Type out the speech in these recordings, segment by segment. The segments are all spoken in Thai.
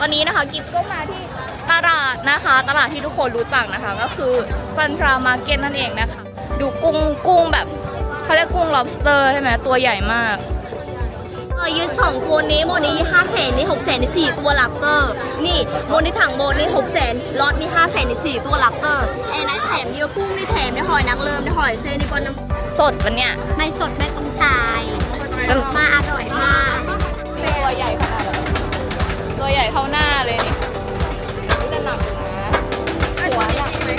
ตอนนี้นะคะกิ๊บก็มาที่ตลาดนะคะ ตลาดที่ทุกคนรู้จักนะคะ ก็คือซันทรามาร์เก็ตนั่นเองนะคะ ดูกุ้งกุ้งแบบเขาเรียกกุ้ง lobster ใช่ไหมตัวใหญ่มากเออยืดสองตัวนี้โมนี้ห้าแสนนี่หกแสนนี่สี่ตัวลับเตอร์ นี่โมนี่ถังโมนี่หกแสนล็อตนี่ห้าแสนนี่สี่ตัวลับเตอร์แอนนั้นแถมเยอะกุ้งนี่แถมนี่หอยนางเลิมนี่หอยเซนี่บนน้สดปะเนี่ยำไม่สดไม่ต้องชายมาอร่อยมากตัวใหญ่ขนาดนั้น ตัวใหญ่เท่าหน้าเลยนี่จะหนักนะหัวใหญ่ไหม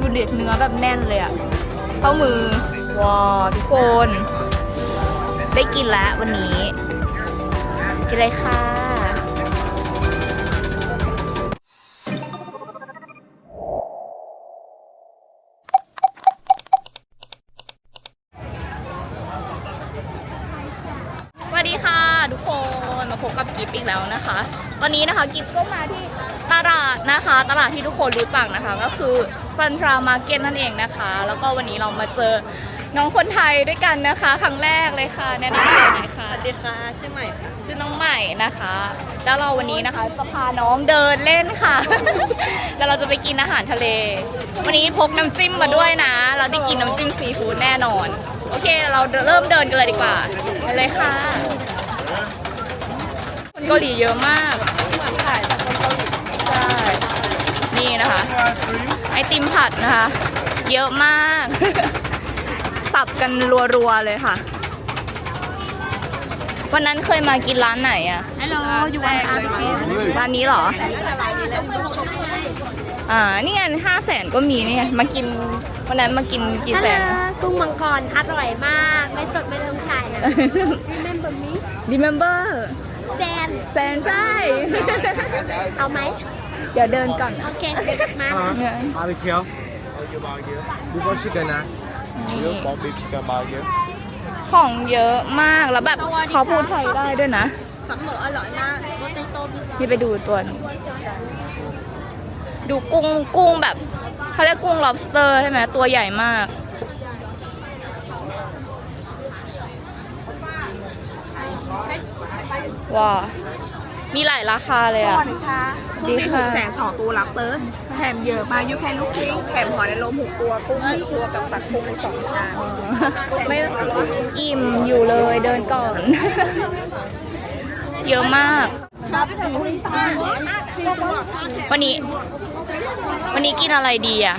ดูเด็ดเนื้อแบบแน่นเลยอะเท่ามือว้าทุกคน ได้กินแล้ววันนี้กินอะไรคะ นนี้นะคะกิฟก็มาที่ตลาดนะคะ ตลาดที่ทุกคนรู้จักนะคะ ก็คือซันทรามาร์เก็ตนั่นเองนะคะ แล้วก็วันนี้เรามาเจอน้องคนไทยด้วยกันนะคะ ครั้งแรกเลยค่ะแนะนำตัวหน่อยค่ะสวัสดีค่ะชื่อใหม่ค่ะชื่อน้องใหม่นะคะ แล้วเราวันนี้นะคะจะพาน้องเดินเล่นค่ะ แล้วเราจะไปกินอาหารทะเล วันนี้พกน้ำจิ้มมาด้วยนะ เราได้กินน้ำจิ้มซีฟู้ดแน่นอน โอเค เราเริ่มเดินกันเลยดีกว่าไปเลยค่ะคน เกาหลีเยอะมากเหมือนขายจากคนเกาหลีใช่นี่นะคะ ไอติมผัดนะคะ เยอะมาก สับกันรัวๆเลยค่ะ วันนั้นเคยมากินร้านไหนอะฮัลโหลอยู่วันอาทิตย์ร้านนี้เหรอ อ่า นี่ไงห้าแสนก็มีเนี่ยมากินวันนั้นมากินกี่ฮัลแสโหลนกุ้งมังกรอร่อยมาก ไม่สดไม่ต้องชายนะ Remember me Remember แซนแสนใช่ เอาไหม เดี๋ยวเดินก่อนโอเคเดี๋ยวกลับมา barbecue before chicken นะนี่ barbecue chicken barbecue ของเยอะมากแล้วแบบเขาพูดไทยได้ด้วยนะสัมเหมออร่อยมากโรตีโตบิซานี่ไปดูตัวนี้ดูกุ้งกุ้งแบบเขาเรียกกุ้ง lobster ใช่ไหมตัวใหญ่มาก ว้ามีหลายราคาเลยสอะวัสดีค่ะสซุวัปสดีมีหค่ะกแสนสองตัวรับเปิดแถมเยอะมากยูแคนลูกกิ้งแถมหอยนางรมหกตัวกุ้งหนึ่งตัวกับผัดกุ้งในสองจานไม่อิ่มอยู่เลยเดินก่อน เยอะมาก วันนี้ วันนี้กินอะไรดีอะ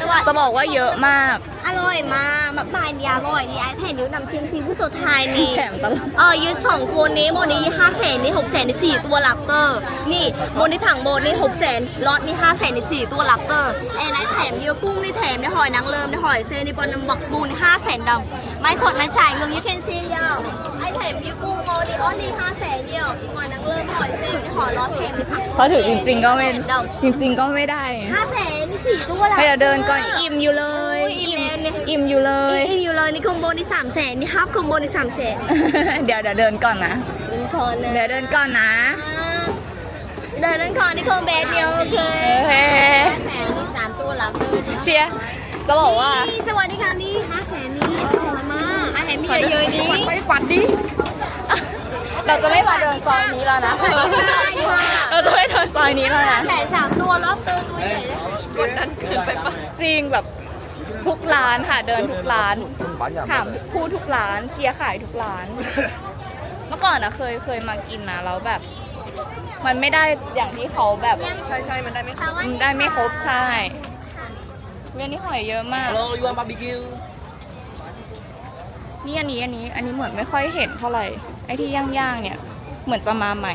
จะบอกว่าเยอะมาก อร่อยมากแบบบายเดียอร่อยดีไอแถมนิ้วน้ำจิ้มซีฟู้ดสดไทยนี่แถมตลอดเออยืดสองตัวนี้โมนี้ห้าแสนนี่หกแสนนี่สี่ตัวลับเตอร์ นี่โมนี่ถังโมนี่หกแสนล็อตนี่ห้าแสนนี่สี่ตัวลับเตอร์แอนนั้นแถมเยอะกุ้งนี่แถมนี่หอยนางเลิมนี่หอยเซนี่บนน้ำบักบูนี่ห้าแสนดำไม่สดไม่จ่ายเงินยูเคนซีเดียว ไอแถมเยอะกุ้งโมนี่อ๋อนี่ห้าแสนเดียวหอยนางเลิมหอยเซนี่หอยล็อตแถมนี่ค่ะเพราะถือจริงๆก็ไม่จริง ๆ ก็ไม่ได้ห้าแสนนี่สี่ตัวลับให้เราเดินก่อนอิ่มอยู่เลยโอ้ยอิ่มแล้วเนี่ยอิ่มอยู่เลยอิ่มอยู่เลยนี่คอมโบนี่สามแสนนี่ฮับคอมโบนี่สามแสนเดี๋ยวเดี๋ยวเดินก่อนนะเดินคอนนะเดี๋ยวเดินก่อนนะเดินนั่นคอนนี่คอมแบนเดียวโอเคโอเคแสนนี่สามตัวหลังเลยเชียร์จะบอกว่านี่สวัสดีค่ะนี่ห้าแสน มีเยอะๆนี่ไปฝันดิเราจะไม่มาเดินซอยนี้แล้วนะ เราจะไม่เดินซอยนี้แล้วนะแสนสามตัวรอบตัวตัวใหญ่เลยกดดันเกินไปปะจริงแบบทุกร้านค่ะ เดินทุกร้านถามพูดทุกร้าน เชียร์ขายทุกร้าน เมื่อก่อนนะเคยเคยมากินนะแล้วแบบ มันไม่ได้อย่างที่เขาแบบใช่ใช่มันได้ไหมมันได้ไม่ครบใช่เวียนนี่หอยเยอะมาก hello you want barbecue นี่อันนี้อันนี้อันนี้เหมือนไม่ค่อยเห็นเท่าไหร่ไอ้ที่ย่างๆเนี่ยเหมือนจะมาใหม่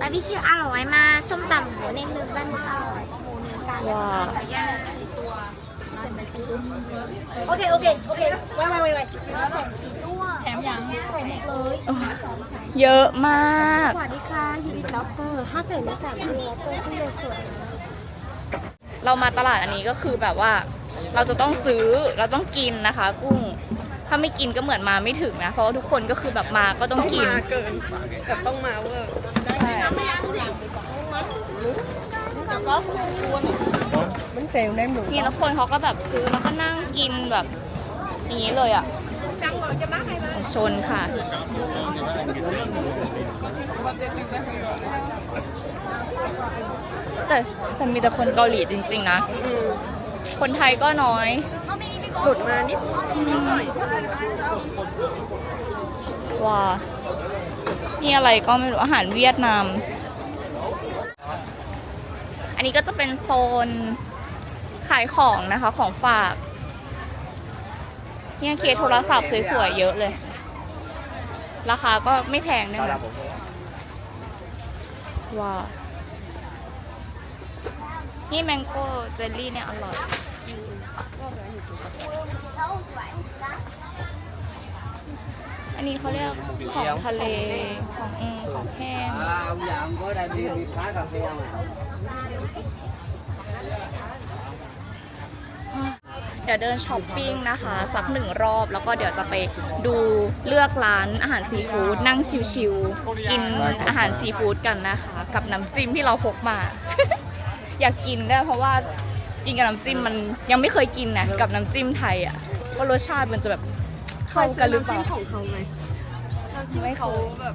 บาร์บีคิวอร่อยมากส้มตำหมูเน้นหนึ่งบ้านอร่อยหมูเนื้อกันว้าโอเค โอเค โอเคไว้ไว้ไว้ไว้เยอะมาก สวัสดีค่ะยูริล็อปเปอร์ห้าแสนนี่สามตัวล็อปเปอร์ที่เลยสวยเรามาตลาดอันนี้ก็คือแบบว่า เราจะต้องซื้อเราต้องกินนะคะ กุ้ง ถ้าไม่กินก็เหมือนมาไม่ถึงนะ เพราะว่าทุกคนก็คือแบบมาก็ต้องกิน มาเกินแบบต้องมาเวอร์ใช่มันเจ๋งได้หนูนี่แล้วคนเขาก็แบบซื้อแล้วก็นั่งกินแบบอย่างนี้เลยอะจังหวะชนค่ะ แต่แต่มีแต่คนเกาหลีจริง ๆ นะ คนไทยก็น้อย หลุดมานิดว้านี่อะไรก็ไม่รู้อาหารเวียดนาม อันนี้ก็จะเป็นโซนขายของนะคะของฝาก เนี่ยเคสโทรศัพท์สวยๆเยอะเลย ราคาก็ไม่แพงด้วยนะว้านี่แมงโก้เจลลี่เนี่ยอร่อย อันนี้เขาเรียกของทะเลของเอืมของแห้ง À, ông già ông có đây bị bị phá cà phê không ạ? เดี๋ยวเดินช้อปปิ้งนะคะ สักหนึ่งรอบแล้วก็เดี๋ยวจะไปดูเลือกร้านอาหารซีฟู้ดนั่งชิวๆกินอาหารซีฟู้ดกันนะคะ กับน้ำจิ้มที่เราพกมา อยากกินด้วยเพราะว่า กินกับน้ำจิ้มมันยังไม่เคยกินนะกับน้ำจิ้มไทยอะว่ารสชาติมันจะแบบเข้ากันหรือเปล่าของเขาไงไม่เขาแบบ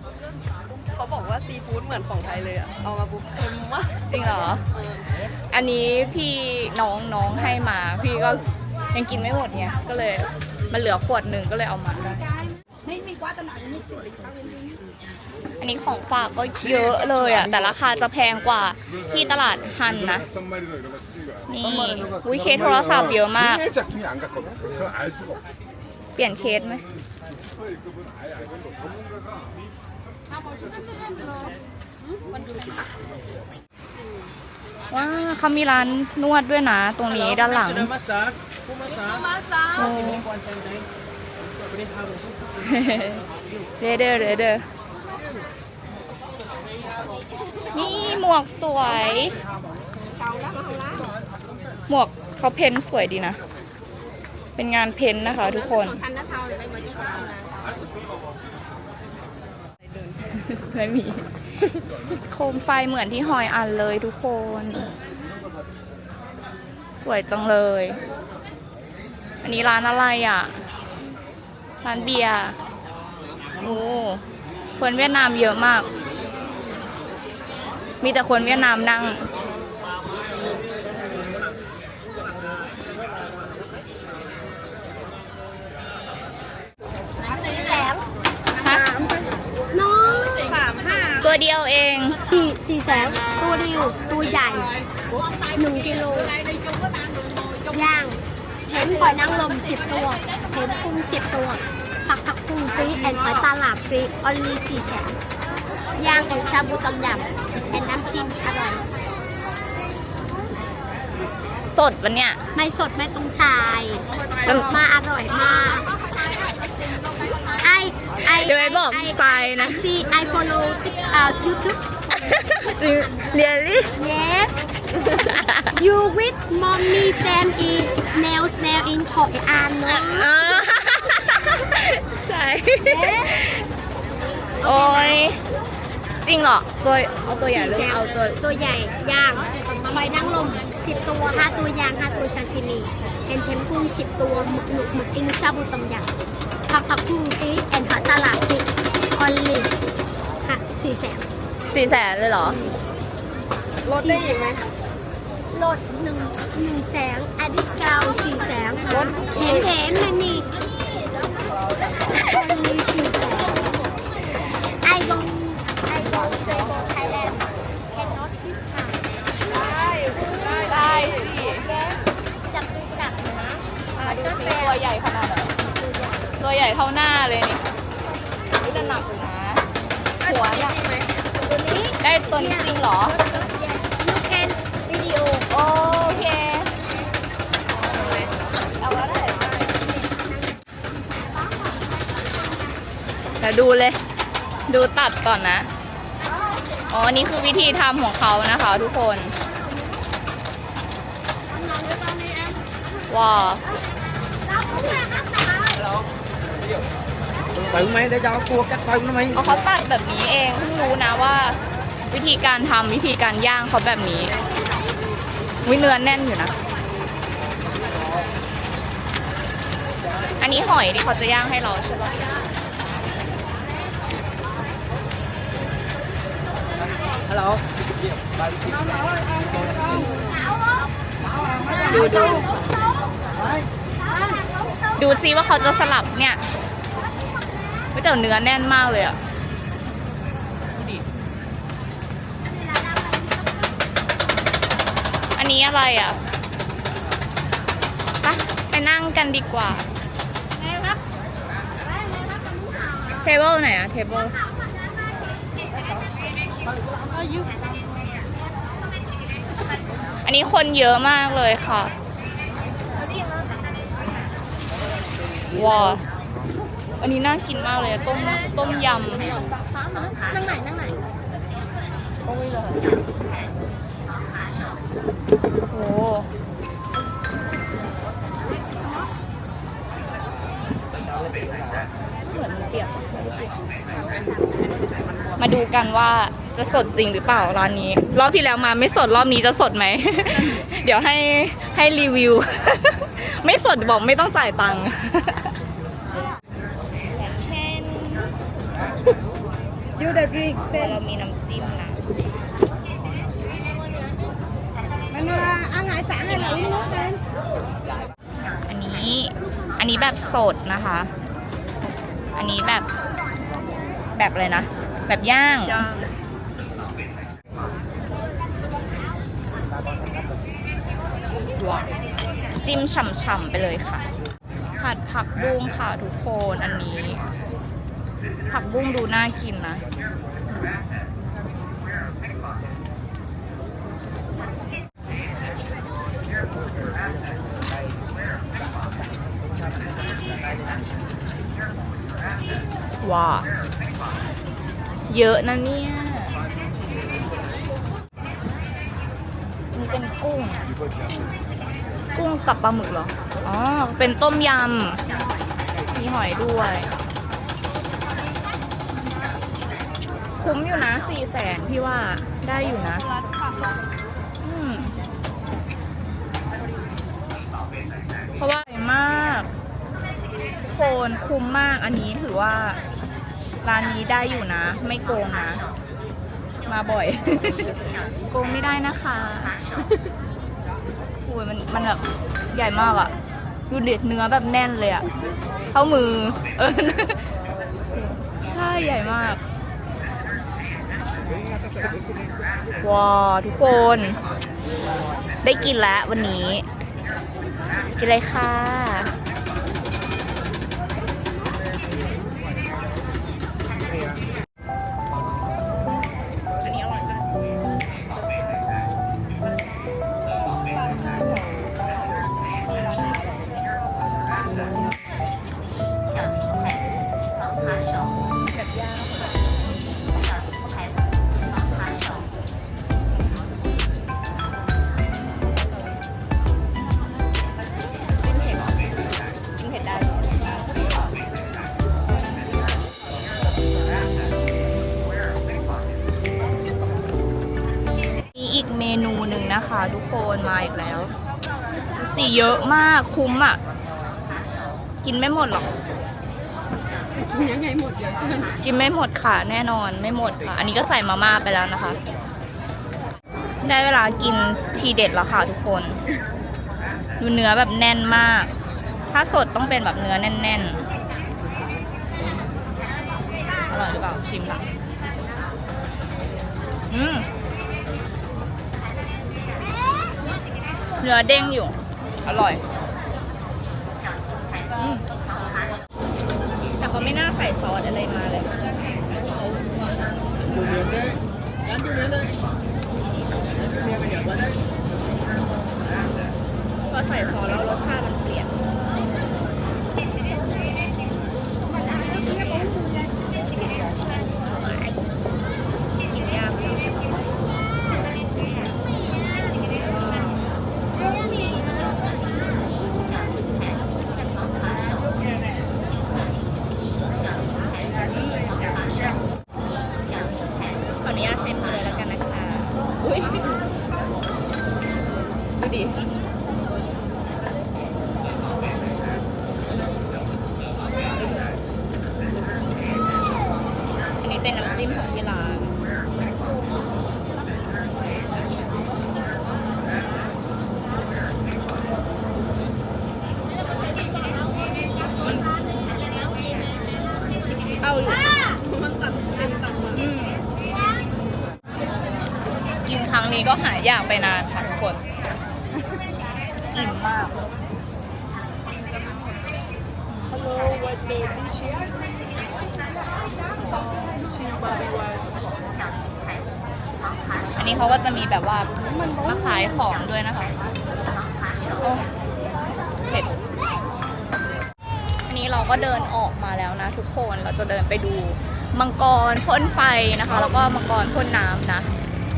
เขาบอกว่าซีฟู้ดเหมือนของไทยเลยอะเอามาปุ๊บเค็มมากจริงเหรอ อันนี้พี่น้องน้องให้มา พี่ก็ยังกินไม่หมดเนี่ยก็เลยมันเหลือขวดหนึ่งก็เลยเอามาอันนี้ของฝากก็เยอะเลยอะแต่ราคาจะแพงกว่าที่ตลาดฮันนะ นี่วิเคสโทรศัพท์เยอะมาก 의 짝퉁이 안 갔거든. 그걸 알 수가 없어. เปลี่ยนเคสไหม 그분 아예 알고 전문가가 ว้าเขามีร้านนวดด้วยนะ ตรงนี้ด้านหลัง massage. Pour massage. โอ้ เดอเดอเดอเดอนี่หมวกสวย หมวกเขาเพ้นท์สวยดีนะ เป็นงานเพ้นท์นะคะ ทุกคนไม่มี โคมไฟเหมือนที่หอยอันเลยทุกคน สวยจังเลย อันนี้ร้านอะไรอะ ร้านเบียร์โอ้คนเวียดนามเยอะมาก มีแต่คนเวียดนามนั่ง ฮะ น้อง สามห้า ตัวเดียวเอง สี่สี่แสนตัวเดียวตัวใหญ่หนึ่งกิโลย่างเห็นหอยนางรมสิบตัวเห็นกุ้งสิบตัว ผักผักกุ้งฟรีแอนหอยตลาดฟรีออนลีสี่แสนย่างแอนชาบูต้มยำแอนน้ำจิ้มอร่อยสดวันเนี้ยไม่สดไม่ต้องชายสดมาอร่อยมาก ไอไอเดี๋ยวไปบอกทรายนะซีไอ follow อ่า YouTube จริงเรียลลี่ yes you with mommy Sam in snail snail in หอยอันเนาะใช่ โอ้ย จริงเหรอตัวเอาตัวใหญ่หรือเอาตัวตัวใหญ่ย่างหอยนางรมสิบตัวห้าตัวย่างห้าตัวชาชินีเห็นเทมกุ้งสิบตัวหมึกหนุกหมึกอิงชาบูต้มยำ ผักผักกุ้งฟีแอนหอยตลาดฟีออนลีค่ะสี่แสนสี่แสนเลยเหรอ ลดได้อีกไหมลดหนึ่งหนึ่งแสนอดิเกาสี่แสนลดแถมแถมมันนี่ออนลีสี่แสนไอบองไอบองไอบองไทยแลนด์ cannot discount ได้สิจับดูจับนะมาดูสิตัวใหญ่ขนาดไหน ตัวใหญ่เท่าหน้าเลยนี่อุ๊ยแต่หนักอยู่นะ หัวเนี่ยตัวนี้ได้ตัวนี้จริงเหรอ you can video โอเค เอาแล้วได้เดี๋ยวดูเลย ดูตัดก่อนนะ อ๋อ นี่คือวิธีทำของเขานะคะทุกคน ว้าว Tự mày để cho cua cắt thân nó mày. อ๋อเขาตัดแบบนี้เองเพิ่งรู้นะว่า วิธีการทำวิธีการย่างเขาแบบนี้วิเนื้อแน่นอยู่นะ อันนี้หอยที่เขาจะย่างให้เราใช่ปะฮัลโหลดูดูดูซิว่าเขาจะสลับเนี่ย เฮ้ยแต่เนื้อแน่นมากเลยอะดูดิอันนี้อะไรอะไปไปนั่งกันดีกว่าเทเบิลไหนอะเทเบิลอันนี้คนเยอะมากเลยค่ะว้าว อันนี้น่ากินมากเลยต้มต้มยำนั่งไหนนั่งไหนโอ้ยเลยโอ้เหมือนเปียกมาดูกันว่าจะสดจริงหรือเปล่าร้านนี้ รอบที่แล้วมาไม่สดรอบนี้จะสดไหม เดี๋ยวให้ให้รีวิว ไม่สดบอกไม่ต้องจ่ายตังค์ ยูเดริกเซนเรามีน้ำจิ้มนะ มันว่าอ่างไงสามให้เราลูกนั้นอันนี้ อันนี้แบบสดนะคะ อันนี้แบบ แบบอะไรนะ แบบย่างว้าวจิ้มฉ่ำๆไปเลยค่ะ ผัดผักบุ้งค่ะทุกคน อันนี้ ผักบุ้งดูน่ากินนะ ว้า เยอะนะเนี่ยนี่เป็นกุ้ง กุ้งกับปลาหมึกเหรอ อ๋อ เป็นต้มยำ มีหอยด้วย คุ้มอยู่นะสี่แสนพี่ว่าได้อยู่นะอืมเพราะว่าใหญ่มากทุกคนคุ้มมากอันนี้ถือว่าร้านนี้ได้อยู่นะ ไม่โกงนะ มาบ่อย โกงไม่ได้นะคะโอ้ยมันมันแบบใหญ่มากอะดูเด็ดเนื้อแบบแน่นเลยอะเท่ามือ เออ ใช่ใหญ่มาก ว้าทุกคน ได้กินแล้ววันนี้ กินเลยค่ะ เยอะมากคุ้มอะ กินไม่หมดหรอก กินยังไงหมดเยอะกินไม่หมดค่ะ แน่นอนไม่หมดค่ะ อันนี้ก็ใส่มาม่าไปแล้วนะคะ ได้เวลากินทีเด็ดแล้วค่ะทุกคนดูเนื้อแบบแน่นมาก ถ้าสดต้องเป็นแบบเนื้อแน่นๆ อร่อยหรือเปล่าชิมค่ะอืมเนื้อเด้งอยู่ อร่อยอืมแต่เขาไม่น่าใส่ซอสอะไรมาเลย พอใส่ซอสแล้วรสชาติมันเปลี่ยนกิน ที่ร้านเอาอยู่มันตัดเป็นตัดมากินครั้งนี้ก็หายอยากไปนานค่ะ อันนี้เขาก็จะมีแบบว่ามาขายของด้วยนะคะโอเผ็ดอันนี้เราก็เดินออกมาแล้วนะ ทุกคนเราจะเดินไปดูมังกรพ่นไฟนะคะ แล้วก็มังกรพ่นน้ำนะ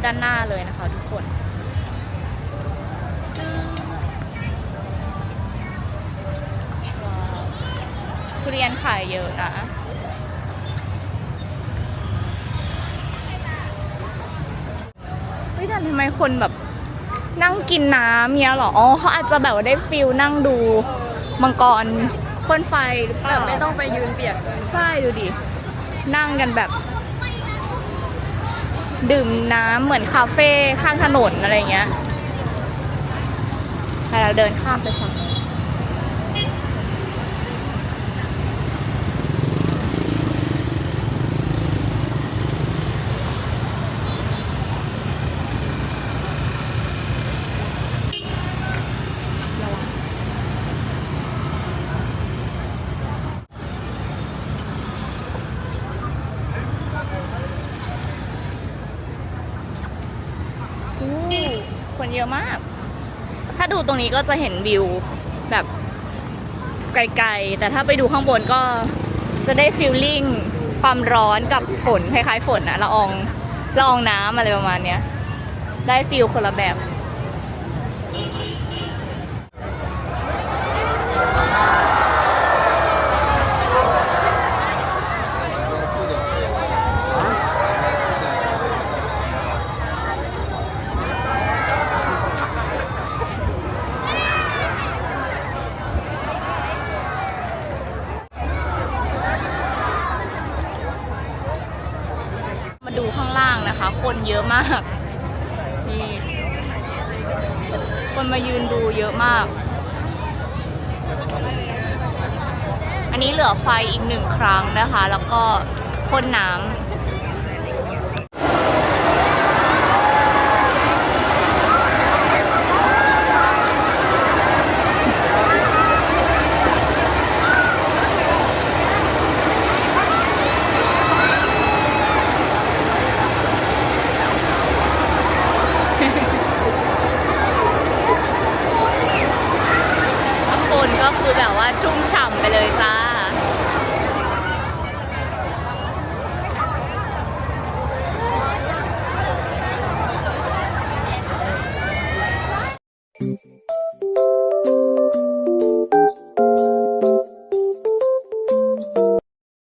ด้านหน้าเลยนะคะ ทุกคนทุเรียนขายเยอะนะ ฮ้ยแต่ทำไมคนแบบนั่งกินน้ำเนี้ยเหรออ๋อเขาอาจจะแบบว่าได้ฟิลนั่งดูมังกรพ่นไฟหรือเปล่าไม่ต้องไปยืนเปียกเลยใช่ดูดิ นั่งกันแบบ ดื่มน้ำเหมือนคาเฟ่ข้างถนนอะไรเงี้ยแต่เราเดินข้ามไปฝั่งนู้นอู้คน เยอะมาก ถ้าดูตรงนี้ก็จะเห็นวิวแบบไกลๆ แต่ถ้าไปดูข้างบนก็จะได้ฟิลลิ่งความร้อนกับฝนคล้ายๆฝนอะละอองละอองน้ำอะไรประมาณเนี้ย ได้ฟิลคนละแบบ มาดูข้างล่างนะคะ คน เยอะมากนี่คนมายืนดูเยอะมาก อันนี้เหลือไฟอีกหนึ่งครั้งนะคะ แล้วก็พ่นน้ำ